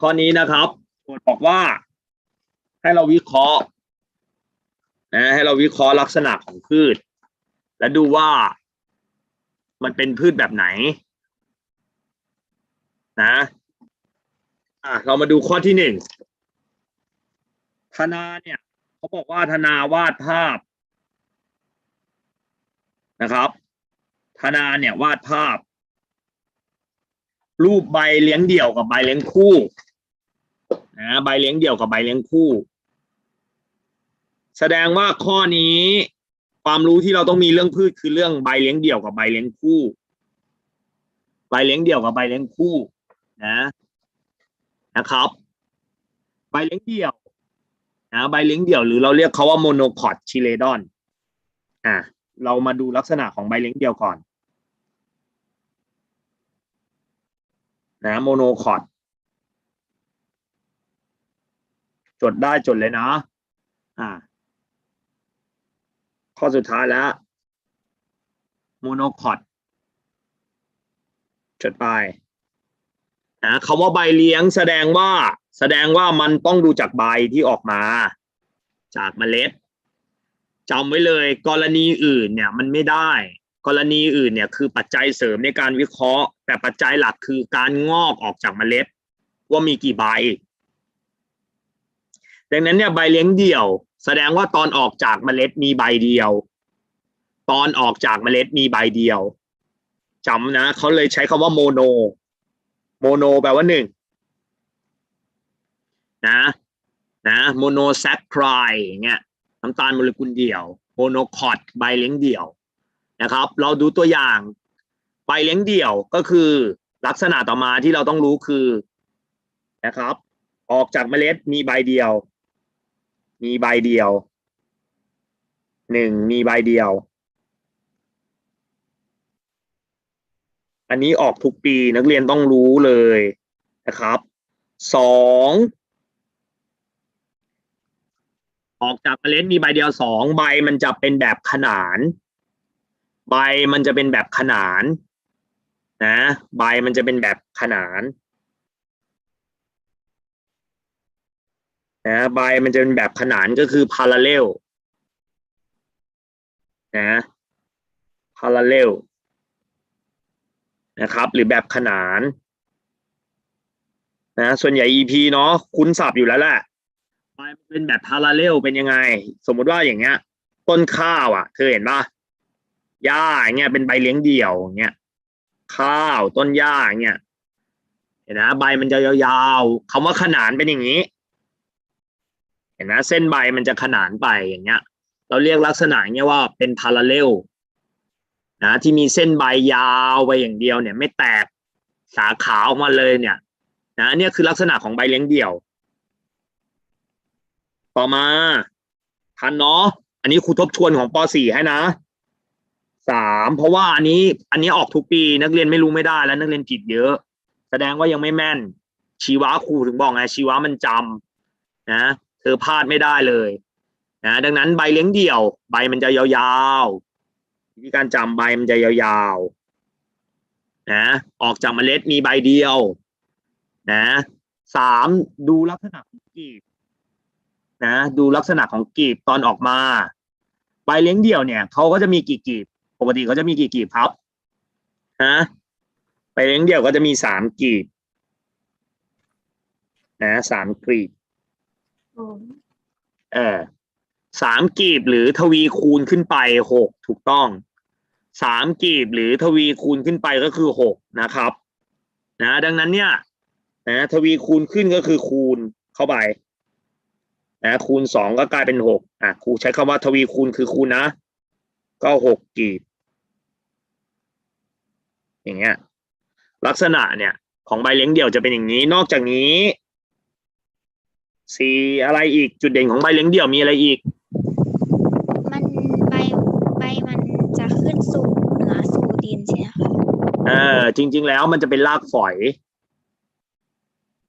ข้อนี้นะครับโจทย์บอกว่า ให้เราวิเคราะห์นะให้เราวิเคราะห์ลักษณะของพืช และดูว่ามันเป็นพืชแบบไหน นะอะเรามาดูข้อที่หนึ่งธนาเนี่ยเขาบอกว่าธนาวาดภาพนะครับธนาเนี่ยวาดภาพ รูปใบเลี้ยงเดี่ยวกับใบเลี้ยงคู่ นะใบเลี้ยงเดี่ยวกับใบเลี้ยงคู่ แสดงว่าข้อนี้ความรู้ที่เราต้องมีเรื่องพืชคือเรื่องใบเลี้ยงเดี่ยวกับใบเลี้ยงคู่ ใบเลี้ยงเดี่ยวกับใบเลี้ยงคู่นะนะครับ ใบเลี้ยงเดี่ยวนะใบเลี้ยงเดี่ยวหรือเราเรียกเขาว่าโมโนคอตชิเลดอนอะเรามาดูลักษณะของใบเลี้ยงเดี่ยวก่อน นะโมโนคอต จดได้จดเลยนะ อ่า ข้อสุดท้ายแล้วโมโนคอตจดไปนะคำว่าใบเลี้ยงแสดงว่าแสดงว่ามันต้องดูจากใบที่ออกมา จากเมล็ดจำไว้เลย กรณีอื่นเนี่ยมันไม่ได้ กรณีอื่นเนี่ยคือปัจจัยเสริมในการวิเคราะห์ แต่ปัจจัยหลักคือการงอกออกจากเมล็ด ว่ามีกี่ใบ ดังนั้นเนี่ยใบเลี้ยงเดี่ยว แสดงว่าตอนออกจากเมล็ดมีใบเดียว ตอนออกจากเมล็ดมีใบเดียวจำนะเขาเลยใช้คำว่าโมโน โมโนแปลว่าหนึ่งนะนะโมโนแซคไครอย่างเงี้ยน้ำตาลโมเลกุลเดี่ยวโมโนคอตใบเลี้ยงเดี่ยวนะครับ เราดูตัวอย่างใบเลี้ยงเดี่ยวก็คือลักษณะต่อมาที่เราต้องรู้คือนะครับ ออกจากเมล็ดมีใบเดียว มีใบเดียวหนึ่งมีใบเดียว อันนี้ออกทุกปีนักเรียนต้องรู้เลยนะครับสองออกจากเมล็ดมีใบเดียวสองใบมันจะเป็นแบบขนาน ใบมันจะเป็นแบบขนานนะ ใบมันจะเป็นแบบขนาน นะใบมันจะเป็นแบบขนานก็คือ parallel นะ parallel นะครับ หรือแบบขนานนะส่วนใหญ่ EP เนาะคุ้นศัพท์อยู่แล้วแหละใบมันเป็นแบบ parallel เป็นยังไง สมมติว่าอย่างเงี้ย ต้นข้าวอะเธอเห็นป่ะหญ้าอย่างเงี้ยเป็นใบเลี้ยงเดี่ยวอย่างเงี้ยข้าวต้นหญ้าอย่างเงี้ยเห็นนะใบมันจะยาวๆคำว่าขนานเป็นอย่างนี้ เห็นนะเส้นใบมันจะขนานไปอย่างเงี้ย เราเรียกลักษณะเงี้ยว่าเป็นพาราเลลนะที่มีเส้นใบยาวไปอย่างเดียวเนี่ย ไม่แตกสาขาออกมาเลยเนี่ยนะเนี่ยคือลักษณะของใบเลี้ยงเดี่ยว ต่อมาทันเนาะอันนี้ครูทบทวนของป .4 ให้นะสามเพราะว่าอันนี้อันนี้ออกทุกปีนักเรียนไม่รู้ไม่ได้แล้ว นักเรียนผิดเยอะ แสดงว่ายังไม่แม่น ชีวะครูถึงบอกไงชีวะมันจำนะ เธอพลาดไม่ได้เลยนะดังนั้นใบเลี้ยงเดี่ยว ใบมันจะยาวๆวิธีการจำใบมันจะยาวๆนะออกจากเมล็ดมีใบเดียวนะสามดูลักษณะของกีบนะดูลักษณะของกีบตอนออกมา ใบเลี้ยงเดี่ยวเนี่ยเขาก็จะมีกี่กีบ ปกติเขาจะมีกี่กีบครับฮะใบเลี้ยงเดี่ยวก็จะมีสามกีบนะสามกีบ เออสามกีบหรือทวีคูณขึ้นไปหกถูกต้องสามกีบหรือทวีคูณขึ้นไปก็คือหกนะครับนะดังนั้นเนี่ยนะทวีคูณขึ้นก็คือคูณเข้าไปนะคูณสองก็กลายเป็นหกอะครูใช้คำว่าทวีคูณคือคูณนะ ก็หกกีบ อย่างเงี้ยลักษณะเนี่ยของใบเลี้ยงเดี่ยวจะเป็นอย่างนี้ นอกจากนี้ สีอะไรอีกจุดเด่นของใบเลี้ยงเดี่ยวมีอะไรอีก มันใบใบมันจะขึ้นสู่เหนือสู่ดินใช่ไหมคะเออจริง ๆ แล้วมันจะเป็นรากฝอย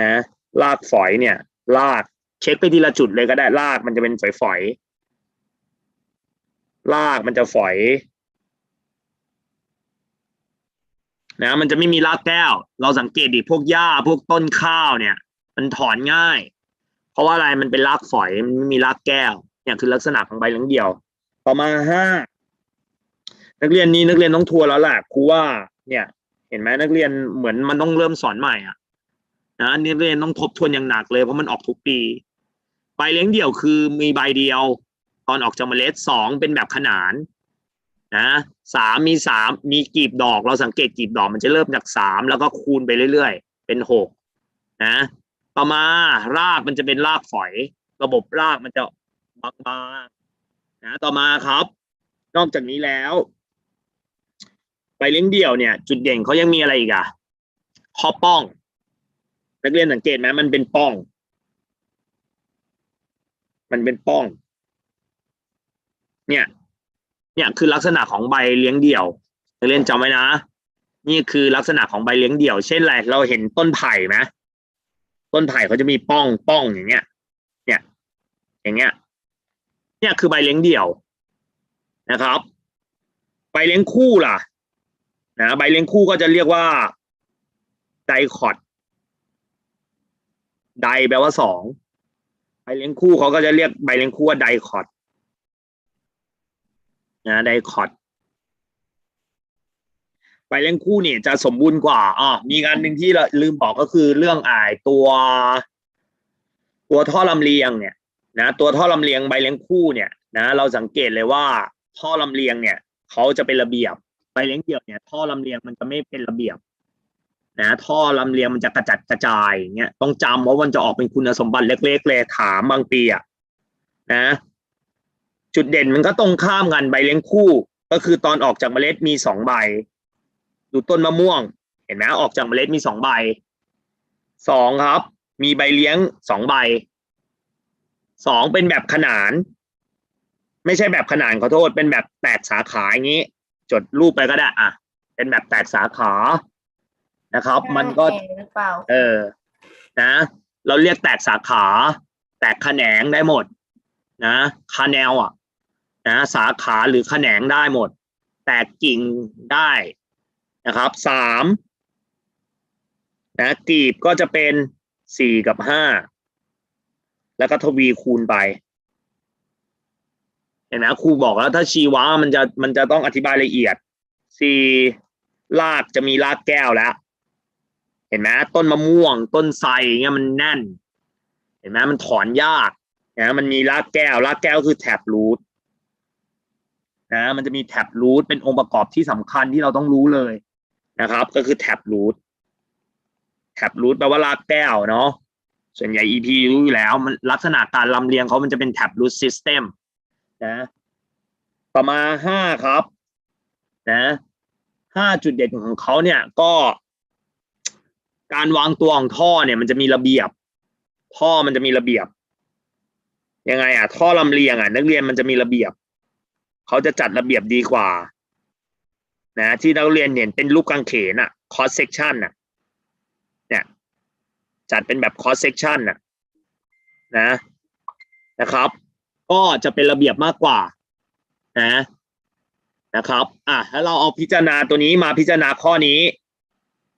นะรากฝอยเนี่ยรากเช็คไปทีละจุดเลยก็ได้รากมันจะเป็นฝอยๆรากมันจะฝอย นะ มันจะไม่มีรากแก้ว เราสังเกตดิพวกหญ้าพวกต้นข้าวเนี่ย มันถอนง่าย เพราะว่าอะไรมันเป็นรากฝอยมันไม่มีรากแก้ว เนี่ยคือลักษณะของใบเลี้ยงเดี่ยว ต่อมาห้านักเรียนนี้นักเรียนต้องทัวร์แล้วแหละครูว่า เนี่ย เห็นไหมนักเรียนเหมือนมันต้องเริ่มสอนใหม่อะนะนักเรียนต้องทบทวนอย่างหนักเลยเพราะมันออกทุกปี ใบเลี้ยงเดี่ยวคือมีใบเดียว ตอนออกจากเมล็ดสองเป็นแบบขนานนะสามมีสามมีกีบดอก เราสังเกตกีบดอกมันจะเริ่มจากสามแล้วก็คูณไปเรื่อยๆ เป็นหกนะ ต่อมารากมันจะเป็นรากฝอย ระบบรากมันจะบางๆนะต่อมาครับ นอกจากนี้แล้วใบเลี้ยงเดี่ยวเนี่ย จุดเด่นเขายังมีอะไรอีกอะข้อป้อง นักเรียนสังเกตไหมมันเป็นป้อง มันเป็นป้อง เนี่ย เนี่ยคือลักษณะของใบเลี้ยงเดี่ยวนักเรียนจำไว้นะ นี่คือลักษณะของใบเลี้ยงเดี่ยว เช่นอะไรเราเห็นต้นไผ่ไหม ต้นไผ่เขาจะมีป้องป้องอย่างเงี้ย เนี่ย อย่างเงี้ย เนี่ยคือใบเลี้ยงเดี่ยวนะครับ ใบเลี้ยงคู่ล่ะ นะใบเลี้ยงคู่ก็จะเรียกว่าไดคอดไดแปลว่าสองใบเลี้ยงคู่เขาก็จะเรียกใบเลี้ยงคู่ว่าไดคอดนะไดคอด ใบเลี้ยงคู่เนี่ยจะสมบูรณ์กว่าอ๋อมีงานหนึ่งที่เราลืมบอกก็คือเรื่องอายตัว ตัวท่อลำเลียงเนี่ยนะตัวท่อลำเลียงใบเลี้ยงคู่เนี่ยนะเราสังเกตเลยว่าท่อลำเลียงเนี่ยเขาจะเป็นระเบียบใบเลี้ยงเดี่ยวเนี่ยท่อลำเลียงมันจะไม่เป็นระเบียบนะท่อลำเลียงมันจะกระจัดกระจายอย่างเงี้ยต้องจำเพรามันจะออกเป็นคุณสมบัติเล็กๆเลยถามบางปีอะนะ จุดเด่นมันก็ตรงข้ามกันใบเลี้ยงคู่ ก็คือตอนออกจากเมล็ดมีสองใบ ดูต้นมะม่วง เห็นไหมออกจากเมล็ดมีสองใบสองครับ มีใบเลี้ยงสองใบสองเป็นแบบขนาน ไม่ใช่แบบขนานขอโทษ เป็นแบบแตกสาขาอย่างนี้ จดรูปไปก็ได้ อะ เป็นแบบแตกสาขานะครับ มันก็เห็หรือเปล่าเออ นะ เราเรียกแตกสาขา แตกแขนงได้หมด นะคาแนลอะ นะ สาขาหรือแขนงได้หมด แตกกิ่งได้ นะครับสามนะกีบก็จะเป็นสี่กับห้าแล้วก็ทวีคูณไปเห็นไหมครูบอกแล้วถ้าชีวะมันจะมันจะต้องอธิบายละเอียดสี่รากจะมีรากแก้วแล้ว เห็นไหมต้นมะม่วง ต้นไทรเงี้ยมันแน่น เห็นไหมมันถอนยากนะมันมีรากแก้วรากแก้วคือแท็บรูทนะมันจะมีแท็บรูทเป็นองค์ประกอบที่สำคัญที่เราต้องรู้เลย นะครับ ก็คือแท็บรูทแท็บรูทแปลว่ารากแก้วเนาะส่วนใหญ่ EP รู้อยู่แล้ว มันลักษณะการลำเลียงเขามันจะเป็นแท็บรูทซิสเต็มนะ ต่อมาห้าครับ นะห้าจุดเด่นของเขาเนี่ยก็ การวางตัวของท่อเนี่ยมันจะมีระเบียบ ท่อมันจะมีระเบียบยังไงอะท่อลำเลียงอะนักเรียนมันจะมีระเบียบ เขาจะจัดระเบียบดีกว่า นะที่นักเรียนเห็นเป็นรูปกางเขนอะ cross section อะเนี่ยจัดเป็นแบบ cross section อะนะนะครับ ก็จะเป็นระเบียบมากกว่านะนะครับอะแล้วเราเอาพิจารณาตัวนี้มาพิจารณาข้อนี้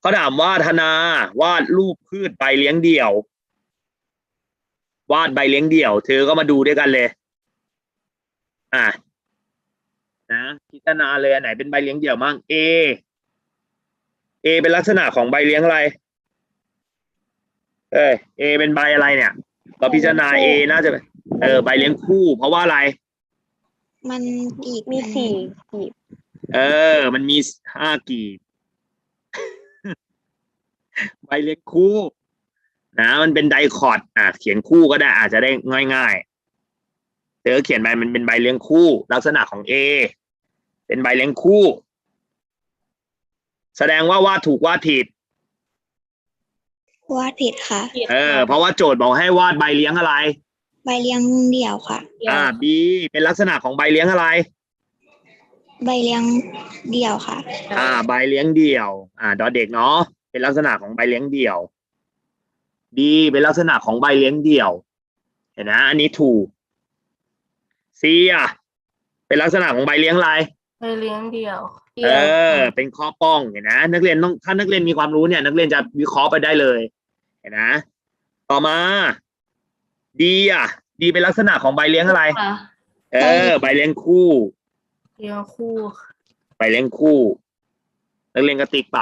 เขาถามว่าธนาวาดรูปพืชใบเลี้ยงเดี่ยว วาดใบเลี้ยงเดี่ยว เธอก็มาดูด้วยกันเลย อะ นะพิจารณาเลยอันไหนเป็นใบเลี้ยงเดี่ยวมั่ง A A เป็นลักษณะของใบเลี้ยงอะไร เอ้ย A เป็นใบอะไรเนี่ย เราพิจารณา A น่าจะเป็นเออใบเลี้ยงคู่ เพราะว่าอะไร มันกีบมีนสี่กีบ เออ มันมีห้ากีบใบเล็กคู่ นะ มันเป็นไดคอร์ดอะเขียนคู่ก็ได้อาจจะได้ง่ายๆ เธอเขียนไปมันเป็นใบเลี้ยงคู่ ลักษณะของ A เป็นใบเลี้ยงคู่ แสดงว่าวาดถูกวาดผิด วาดผิดค่ะ เออ เพราะว่าโจทย์บอกให้วาดใบเลี้ยงอะไร ใบเลี้ยงเดี่ยวค่ะ อ่า B เป็นลักษณะของใบเลี้ยงอะไร ใบเลี้ยงเดี่ยวค่ะ อ่า ใบเลี้ยงเดี่ยว อ่าดอเด็กเนาะ เป็นลักษณะของใบเลี้ยงเดี่ยว D เป็นลักษณะของใบเลี้ยงเดี่ยว เห็นนะ อันนี้ถูก C อะ เป็นลักษณะของใบเลี้ยงอะไรไปเลี้ยงเดี่ยวเออ เป็นข้อป้องเห็นนะนักเรียนต้องถ้านักเรียนมีความรู้เนี่ย นักเรียนจะวิเคราะห์ไปได้เลย เห็นนะ ต่อมาดีอะ ดีเป็นลักษณะของใบเลี้ยงอะไร ค่ะเออ ใบเลี้ยงคู่เรียงคู่ใบเลี้ยงคู่ นักเรียนก็ติ๊กไป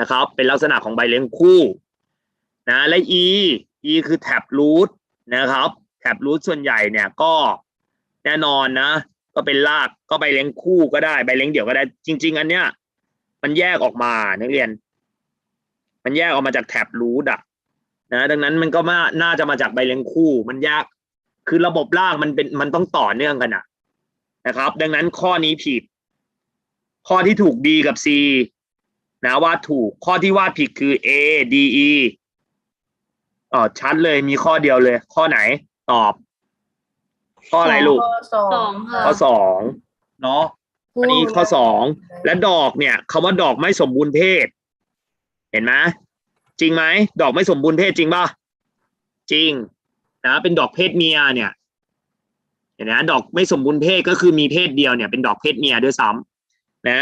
นะครับ เป็นลักษณะของใบเลี้ยงคู่ นะ และ e e คือแท็บรูทนะครับ แท็บรูทส่วนใหญ่เนี่ยก็แน่นอนนะ ก็เป็นรากก็ใบเลี้ยงคู่ก็ได้ใบเลี้ยงเดี่ยวก็ได้ จริง ๆ อันเนี้ย มันแยกออกมานักเรียน มันแยกออกมาจากแท็บรูทอะนะดังนั้นมันก็มาน่าจะมาจากใบเลี้ยงคู่ มันแยกคือระบบรากมันเป็นมันต้องต่อเนื่องกันอะนะครับ ดังนั้นข้อนี้ผิด ข้อที่ถูก D กับ C นะวาดถูกข้อที่วาดผิดคือ A D E อ๋อชัดเลยมีข้อเดียวเลย ข้อไหน ตอบข้ออะไรลูกข้อสองสองค่ะข้อสองเนาะอันนี้ข้อสองและดอกเนี่ยคำว่าดอกไม่สมบูรณ์เพศ เห็นไหมจริงไหมดอกไม่สมบูรณ์เพศจริงป่ะจริง นะ เป็นดอกเพศเมียเนี่ย เห็นไหมดอกไม่สมบูรณ์เพศก็คือมีเพศเดียวเนี่ยเป็นดอกเพศเมียด้วยซ้ำนะ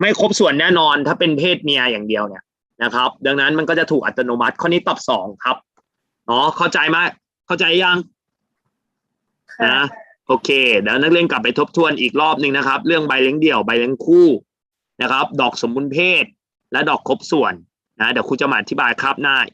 ไม่ครบส่วนแน่นอนถ้าเป็นเพศเมียอย่างเดียวเนี่ยนะครับ ดังนั้นมันก็จะถูกอัตโนมัติข้อนี้ตอบสองครับอ๋อเข้าใจไหม เข้าใจยังค่ะนะโอเคเดี๋ยวนักเรียนกลับไปทบทวนอีกรอบหนึ่งนะครับ เรื่องใบเลี้ยงเดี่ยวใบเลี้ยงคู่นะครับ ดอกสมบูรณ์เพศ และดอกครบส่วนนะเดี๋ยวครูจะมาอธิบายครับหน้า